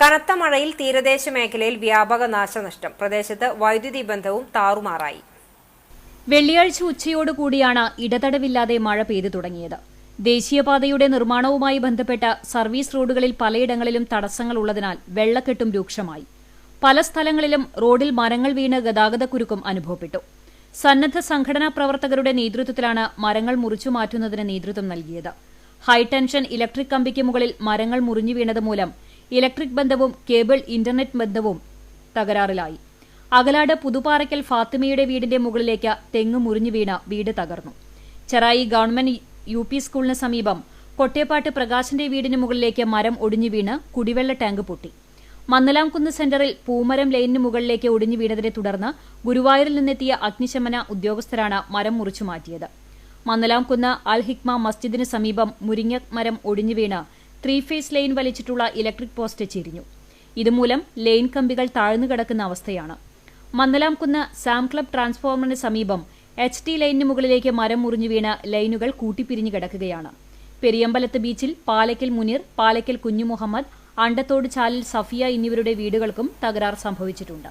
കനത്ത മഴയിൽ തീരദേശ മേഖലയിൽ വ്യാപക നാശനഷ്ടം. പ്രദേശത്ത് വൈദ്യുതി ബന്ധവും താറുമാറായി. വെള്ളിയാഴ്ച ഉച്ചയോടുകൂടിയാണ് ഇടതടവില്ലാതെ മഴ പെയ്തു തുടങ്ങിയത്. ദേശീയപാതയുടെ നിർമ്മാണവുമായി ബന്ധപ്പെട്ട സർവീസ് റോഡുകളിൽ പലയിടങ്ങളിലും തടസ്സങ്ങളുള്ളതിനാൽ വെള്ളക്കെട്ടും രൂക്ഷമായി. പല സ്ഥലങ്ങളിലും റോഡിൽ മരങ്ങൾ വീണ് ഗതാഗതക്കുരുക്കും അനുഭവപ്പെട്ടു. സന്നദ്ധ സംഘടനാ പ്രവർത്തകരുടെ നേതൃത്വത്തിലാണ് മരങ്ങൾ മുറിച്ചു മാറ്റുന്നതിന് നേതൃത്വം നൽകിയത്. ഹൈടെൻഷൻ ഇലക്ട്രിക് കമ്പിക്ക് മുകളിൽ മരങ്ങൾ മുറിഞ്ഞു വീണത് മൂലം ഇലക്ട്രിക് ബന്ധവും കേബിൾ ഇന്റർനെറ്റ് ബന്ധവും തകരാറിലായി. അകലാട് പുതുപാറയ്ക്കൽ ഫാത്തിമയുടെ വീടിന്റെ മുകളിലേക്ക് തെങ്ങ് മുറിഞ്ഞു വീണ വീട് തകർന്നു. ചെറായി ഗവൺമെന്റ് യു പി സ്കൂളിന് സമീപം കൊട്ടേപ്പാട്ട് പ്രകാശിന്റെ വീടിന് മുകളിലേക്ക് മരം ഒടിഞ്ഞു വീണ് കുടിവെള്ള ടാങ്ക് പൊട്ടി. മന്നലാംകുന്ന് സെന്ററിൽ പൂമരം ലൈനിന് മുകളിലേക്ക് ഒടിഞ്ഞു വീണതിനെ തുടർന്ന് ഗുരുവായൂരിൽ നിന്നെത്തിയ അഗ്നിശമന ഉദ്യോഗസ്ഥരാണ് മരം മുറിച്ചു മാറ്റിയത്. മന്നലാംകുന്ന് അൽ ഹിക്മ മസ്ജിദിന് സമീപം മുരിങ്ങ മരം ഒടിഞ്ഞു വീണ് ത്രീ ഫേസ് ലൈൻ വലിച്ചിട്ടുള്ള ഇലക്ട്രിക് പോസ്റ്റ് ചെരിഞ്ഞു. ഇതുമൂലം ലൈൻ കമ്പികൾ താഴ്ന്നു കിടക്കുന്ന അവസ്ഥയാണ്. മന്നലാംകുന്ന് സാം ക്ലബ് ട്രാൻസ്ഫോർമറിന് സമീപം എച്ച് ടി ലൈനിന് മുകളിലേക്ക് മരം മുറിഞ്ഞു വീണ് ലൈനുകൾ കൂട്ടിപ്പിരിഞ്ഞു കിടക്കുകയാണ്. പെരിയമ്പലത്ത് ബീച്ചിൽ പാലയ്ക്കൽ മുനീർ പാലയ്ക്കൽ കുഞ്ഞുമുഹമ്മദ് അണ്ടത്തോട് ചാലിൽ സഫിയ എന്നിവരുടെ വീടുകൾക്കും തകരാർ സംഭവിച്ചിട്ടുണ്ട്.